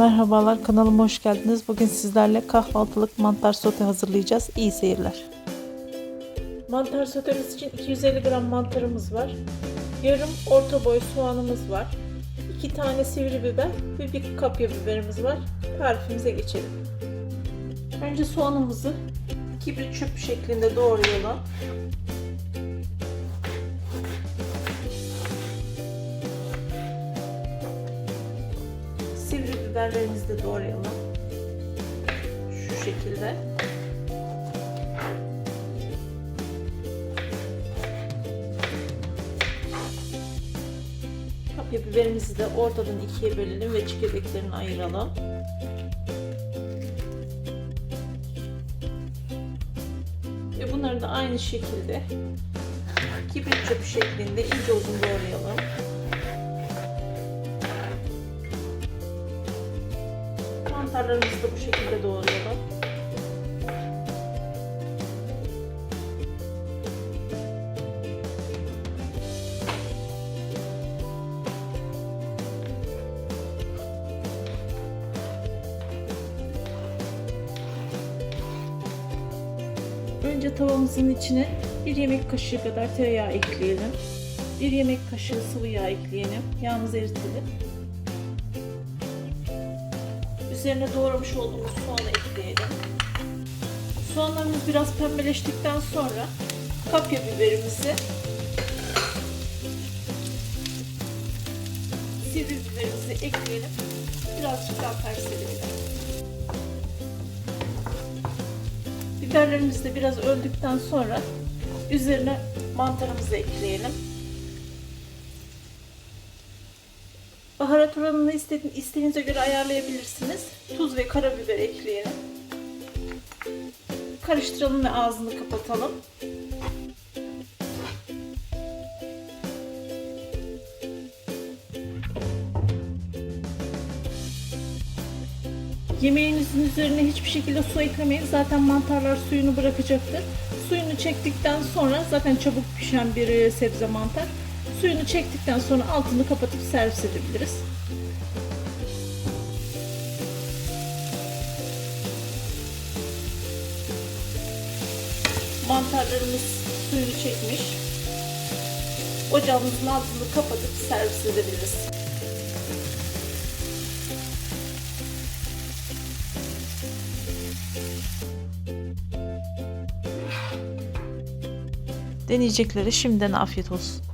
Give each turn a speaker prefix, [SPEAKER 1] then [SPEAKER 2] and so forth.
[SPEAKER 1] Merhabalar kanalıma hoş geldiniz. Bugün sizlerle kahvaltılık mantar sote hazırlayacağız. İyi seyirler. Mantar sotemiz için 250 gram mantarımız var. Yarım orta boy soğanımız var. 2 tane sivri biber ve bir kapya biberimiz var. Tarifimize geçelim. Önce soğanımızı kibrit çöp şeklinde doğrayalım. Biberlerimizi de doğrayalım. Şu şekilde. Kapya biberimizi de ortadan ikiye bölelim ve çekirdeklerini ayıralım. Ve bunları da aynı şekilde kibrit çöpü şeklinde ince uzun doğrayalım. Mantarlarımızı da bu şekilde doğrayalım. Önce tavamızın içine bir yemek kaşığı kadar tereyağı ekleyelim. Bir yemek kaşığı sıvı yağ ekleyelim. Yağımızı eritelim. Üzerine doğramış olduğumuz soğanı ekleyelim. Soğanlarımız biraz pembeleştikten sonra kapya biberimizi sivri biberimizi ekleyelim. Birazcık daha perseleyelim. Biberlerimiz de biraz öldükten sonra üzerine mantarımızı ekleyelim. Baharat oranını isteğinize göre ayarlayabilirsiniz. Tuz ve karabiber ekleyelim. Karıştıralım ve ağzını kapatalım. Yemeğinizin üzerine hiçbir şekilde su eklemeyin. Zaten mantarlar suyunu bırakacaktır. Suyunu çektikten sonra zaten çabuk pişen bir e, sebze mantar. Suyunu çektikten sonra altını kapatıp servis edebiliriz. Mantarlarımız suyunu çekmiş. Ocağımızın altını kapatıp servis edebiliriz. Deneyeceklere şimdiden afiyet olsun.